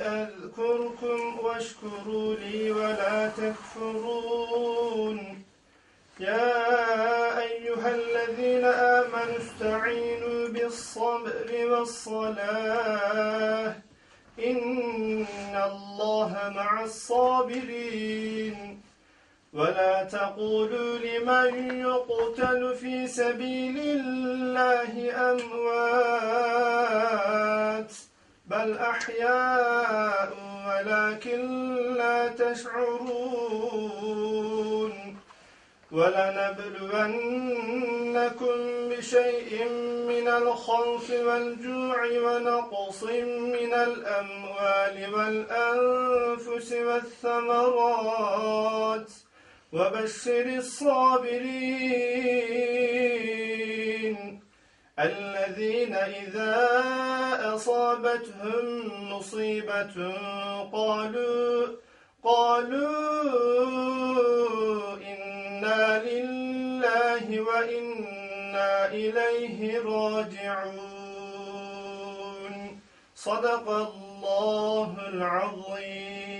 أذكركم واشكروا لي ولا تكفرون. يا أيها الذين آمنوا استعينوا بالصبر والصلاة. إن الله مع الصابرين. ولا تقولوا لمن يقتل في سبيل الله أموات. بل أحياء ولكن لا تشعرون ولنبلونكم بشيء من الخوف والجوع ونقص من الأموال والأنفس والثمرات وبشر الصابرين الذين إذا أصابتهم مصيبة قالوا قالوا إنا لله وإنا إليه راجعون. صدق الله العظيم.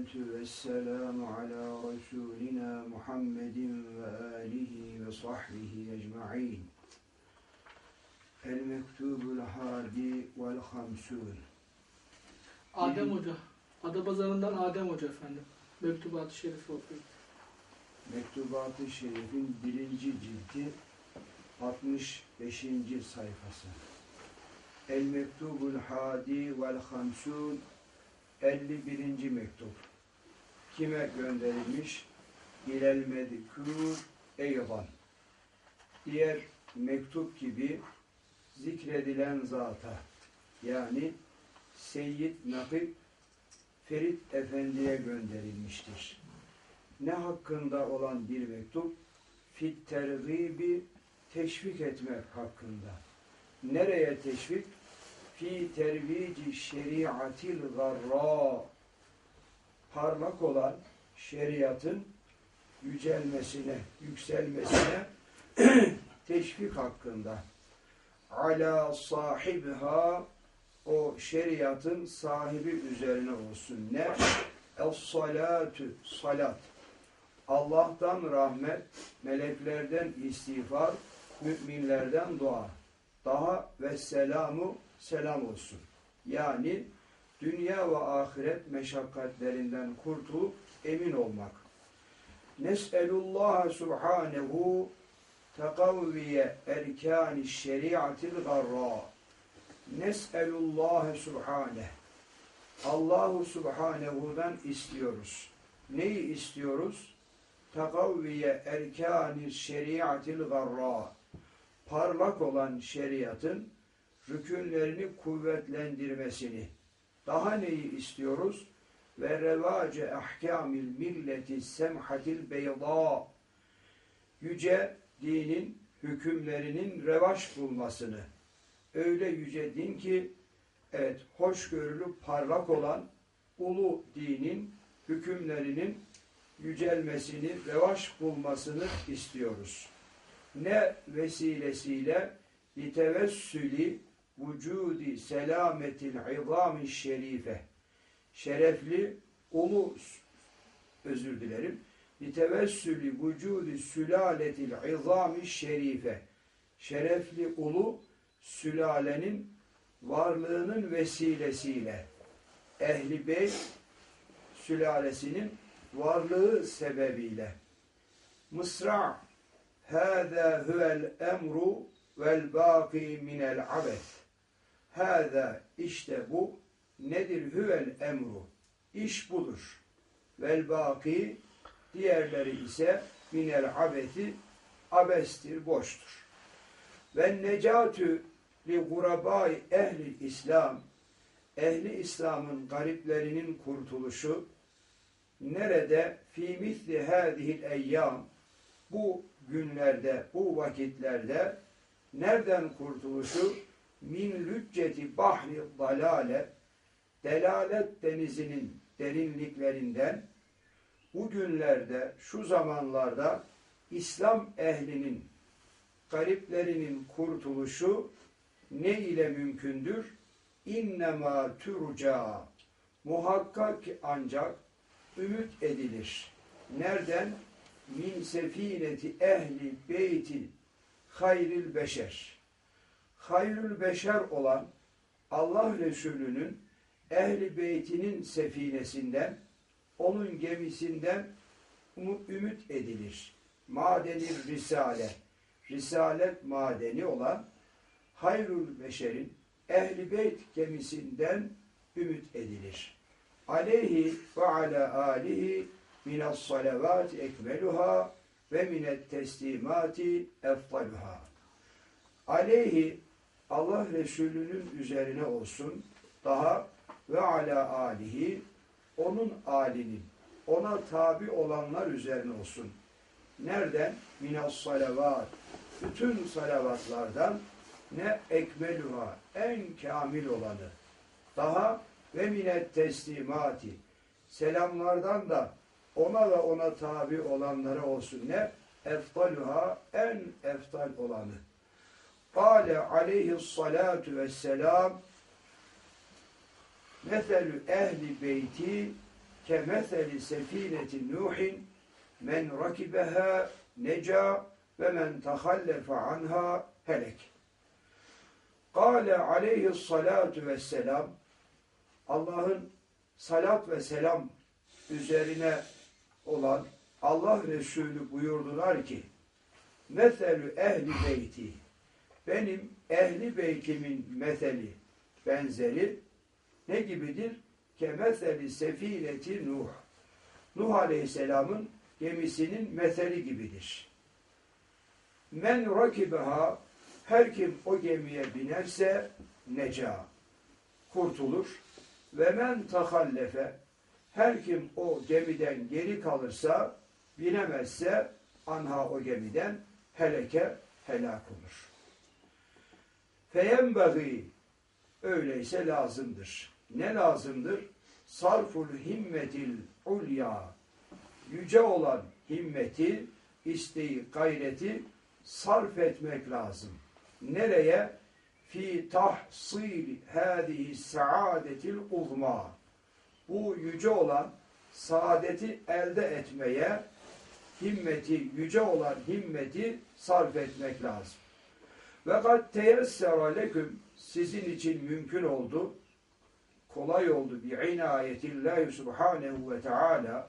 salatu ve selamu ala Resulina Muhammedin ve alihi ve sahbihi ecma'in. El mektubul harbi vel hamsun. Adem Hoca. Ada Adapazarı'ndan Adem Hoca efendim. Mektubat-ı Şerif'i okuyun. Mektubat-ı Şerif'in birinci cildi 65. sayfası. El mektubul hadi vel hamsun 51. mektup. Kime gönderilmiş? İlel Medkûr Eyvan. Diğer mektup gibi zikredilen zata yani Seyyid Nakip Ferit Efendi'ye gönderilmiştir. Ne hakkında olan bir mektup? Fit tergibi teşvik etmek hakkında. Nereye teşvik? Fi tervici şeriatil garra parlak olan şeriatın yücelmesine, yükselmesine teşvik hakkında. Ala sahibha o şeriatın sahibi üzerine olsun. Ne? Es-salatu, salat. Allah'tan rahmet, meleklerden istiğfar, müminlerden dua. Daha ve selamu selam olsun. Yani dünya ve ahiret meşakkatlerinden kurtulup emin olmak. Nes'elullah subhanehu tekavviye erkâni şeriatil garra. Nes'elullah subhaneh. Allahu subhanehu'dan istiyoruz. Neyi istiyoruz? Tekavviye erkâni şeriatil garra. Parlak olan şeriatın rükünlerini kuvvetlendirmesini. Daha neyi istiyoruz? Ve revace ahkamil milleti semhatil beyda. Yüce dinin hükümlerinin revaç bulmasını. Öyle yüce din ki evet hoşgörülü parlak olan ulu dinin hükümlerinin yücelmesini, revaç bulmasını istiyoruz. Ne vesilesiyle litevessüli vücudi selametil izami şerife şerefli ulu özür dilerim. Litevessüli vücudi sülaletil izami şerife şerefli ulu sülalenin varlığının vesilesiyle. Ehli beyt sülalesinin varlığı sebebiyle. Mısra Hâzâ huvel emru vel bâki minel abes Hâzâ işte bu nedir? Huvel emru. İş budur. Vel bâki diğerleri ise minel abeti abestir boştur. Ve necatü li gurabai ehli İslam. Ehli İslam'ın gariplerinin kurtuluşu nerede? Fi misli hadihil eyyam bu günlerde, bu vakitlerde nereden kurtuluşu? Min lücceti bahri dalale delalet denizinin derinliklerinden bu günlerde, şu zamanlarda İslam ehlinin gariplerinin kurtuluşu ne ile mümkündür? İnnemâ turca muhakkak ancak ümit edilir. Nereden? Min sefineti ehli beyti hayril beşer. Hayrül beşer olan Allah Resulü'nün ehli beytinin sefinesinden, onun gemisinden ümit edilir. Madenir risale, risalet madeni olan hayrül beşerin ehli beyt gemisinden ümit edilir. Aleyhi ve ala alihi minas salavat ekmeluha ve minet teslimati eftaluha. Aleyhi Allah Resulü'nün üzerine olsun daha ve ala alihi onun alinin ona tabi olanlar üzerine olsun. Nereden? Minas salavat. Bütün salavatlardan ne ekmeluha en kamil olanı. Daha ve minet teslimati. Selamlardan da ona ve ona tabi olanlara olsun ne? Eftaluha en eftal olanı. Kale aleyhissalatu vesselam Meselü ehli beyti kemeseli sefineti Nuhin men rakibeha neca ve men tehallefe anha helek. Kale aleyhissalatu vesselam Allah'ın salat ve selam üzerine olan Allah Resulü buyurdular ki Meselü ehli beyti benim ehli beytimin meseli benzeri ne gibidir? Kemeseli sefineti Nuh. Nuh Aleyhisselam'ın gemisinin meseli gibidir. Men rakibeha her kim o gemiye binerse neca kurtulur ve men tahallefe her kim o gemiden geri kalırsa binemezse anha o gemiden heleke helak olur. Feyenbeği öyleyse lazımdır. Ne lazımdır? Sarful himmetil ulya yüce olan himmeti, isteği, gayreti sarf etmek lazım. Nereye? Fi tahsil hadihi saadetil uzma. Bu yüce olan saadeti elde etmeye himmeti, yüce olan himmeti sarf etmek lazım. Ve kad teyessera leküm sizin için mümkün oldu, kolay oldu bi inayetillahi subhanehu ve teala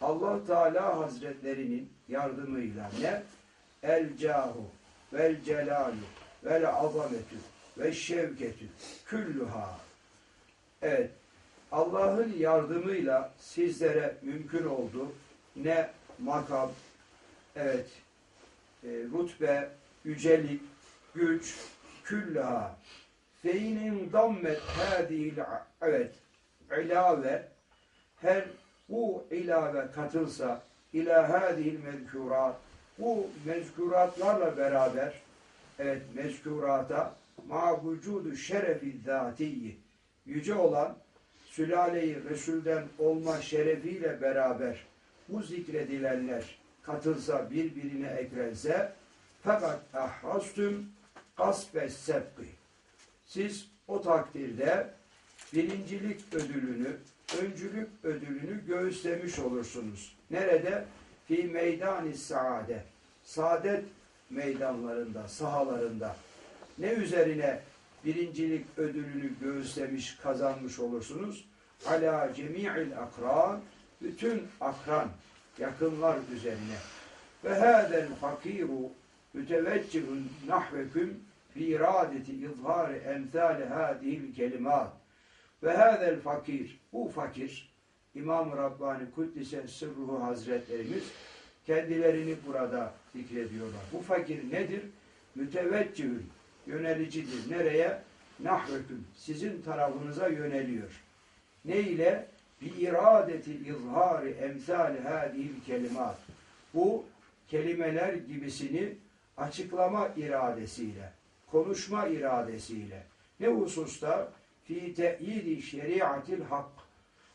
Allah Teala Hazretlerinin yardımıyla ne? El cahu vel celalu vel azametü ve şevketü küllüha. Evet, Allah'ın yardımıyla sizlere mümkün oldu. Ne makam, evet, e, rutbe, yücelik, güç, küllaha. Feynin dammet hadil evet, ilave her bu ilave katılsa ila hadihil mezkurat bu mezkuratlarla beraber evet mezkurata ma vücudu şerefi zatiyi yüce olan sülale-i Resul'den olma şerefiyle beraber bu zikredilenler katılsa birbirine eklense fakat ahrastüm kasbes sebbi. Siz o takdirde birincilik ödülünü, öncülük ödülünü göğüslemiş olursunuz. Nerede? Fi meydani saade. Saadet meydanlarında, sahalarında. Ne üzerine birincilik ödülünü göğüslemiş, kazanmış olursunuz? Ala cemi'il akran, bütün akran, yakınlar üzerine. Ve hâzel fakiru müteveccihun nahveküm bi iradeti izhari emthali hâdihil kelimat. Ve hâzel fakir, bu fakir, İmam-ı Rabbani Kuddise Sırruhu Hazretlerimiz kendilerini burada zikrediyorlar. Bu fakir nedir? Müteveccihün, yönelicidir. Nereye? Nahveküm, sizin tarafınıza yöneliyor. Ne ile? Bi iradeti izhari emsali hadihil kelimat. Bu kelimeler gibisini açıklama iradesiyle, konuşma iradesiyle. Ne hususta? Fi te'yidi şeriatil hak.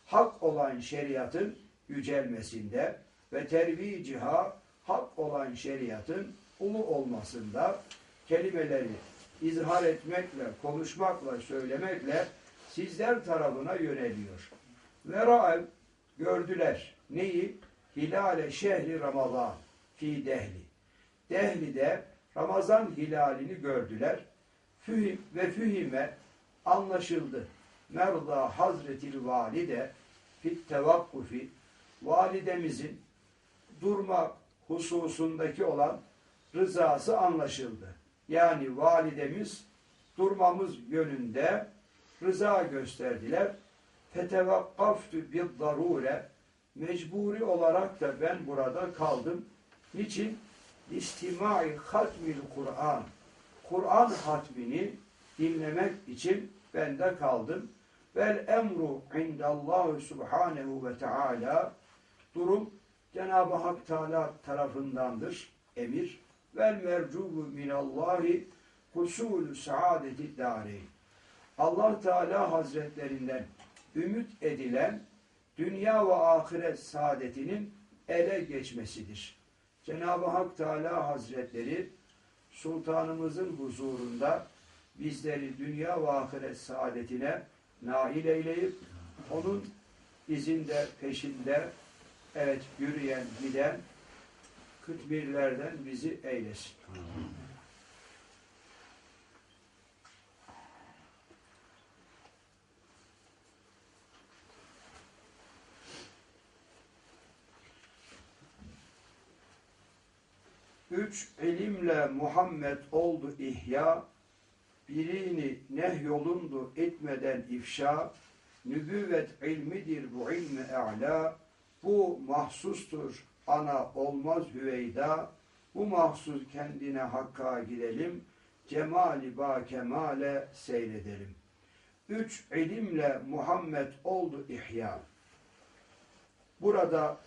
Hak olan şeriatın yücelmesinde ve terviciha hak olan şeriatın ulu olmasında kelimeleri izhar etmekle, konuşmakla, söylemekle sizler tarafına yöneliyor. Ve ra'ev gördüler. Neyi? Hilale şehri Ramazan fi dehli. Dehli'de Ramazan hilalini gördüler. Fühim ve fühime anlaşıldı. Merda Hazretil Valide fit tevakkufi validemizin durma hususundaki olan rızası anlaşıldı. Yani validemiz durmamız yönünde rıza gösterdiler. Fetevakkaftu bir darure mecburi olarak da ben burada kaldım. Niçin? İstimai hatmil Kur'an. Kur'an hatmini dinlemek için ben de kaldım. Vel emru indallahu subhanehu ve teala durum Cenab-ı Hak Teala tarafındandır emir. Vel mercubu minallahi husulü saadeti dareyn. Allah Teala Hazretlerinden ümit edilen dünya ve ahiret saadetinin ele geçmesidir. Cenab-ı Hak Teala Hazretleri sultanımızın huzurunda bizleri dünya ve ahiret saadetine nail eyleyip onun izinde, peşinde evet yürüyen, giden kıtmirlerden bizi eylesin. Üç, ilimle Muhammed oldu ihya, birini nehyolundu etmeden ifşa, nübüvvet ilmidir bu ilmi e'la, bu mahsustur ana olmaz hüveyda, bu mahsus kendine hakka gidelim, cemali ba kemale seyredelim. Üç, ilimle Muhammed oldu ihya. Burada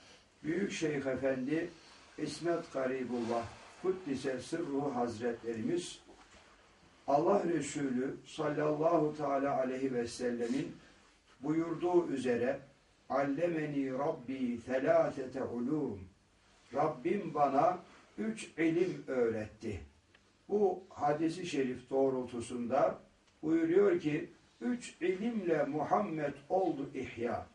Büyük Şeyh Efendi İsmet Garibullah Kuddise Sırruhu Hazretlerimiz Allah Resulü sallallahu teala aleyhi ve sellemin buyurduğu üzere Allemeni Rabbi felâfete ulûm Rabbim bana üç ilim öğretti. Bu hadisi şerif doğrultusunda buyuruyor ki üç ilimle Muhammed oldu ihya.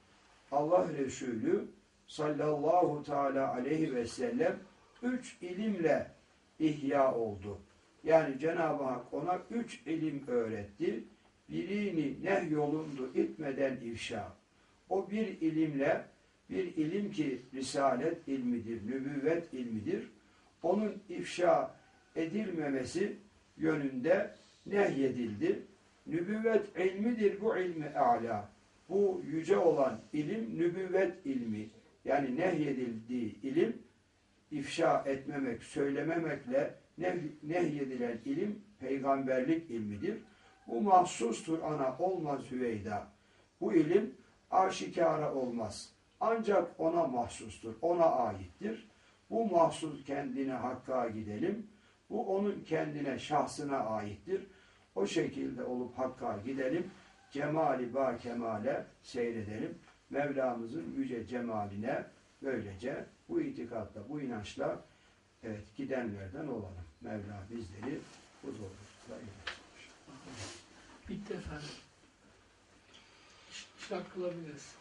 Allah Resulü sallallahu teala aleyhi ve sellem üç ilimle ihya oldu. Yani Cenab-ı Hak ona üç ilim öğretti. Birini nehyolundu itmeden ifşa. O bir ilimle bir ilim ki risalet ilmidir, nübüvvet ilmidir. Onun ifşa edilmemesi yönünde nehyedildi. Nübüvvet ilmidir bu ilmi a'la. Bu yüce olan ilim nübüvvet ilmi. Yani nehyedildiği ilim ifşa etmemek, söylememekle nehyedilen ilim peygamberlik ilmidir. Bu mahsustur ana olmaz hüveyda. Bu ilim aşikara olmaz. Ancak ona mahsustur, ona aittir. Bu mahsus kendine hakka gidelim. Bu onun kendine, şahsına aittir. O şekilde olup hakka gidelim. cemali ba kemale seyredelim. Mevlamızın yüce cemaline böylece bu itikatla, bu inançla evet gidenlerden olalım. Mevla bizleri huzurda eylesin. Bitti efendim. İş, işrak kılabiliriz.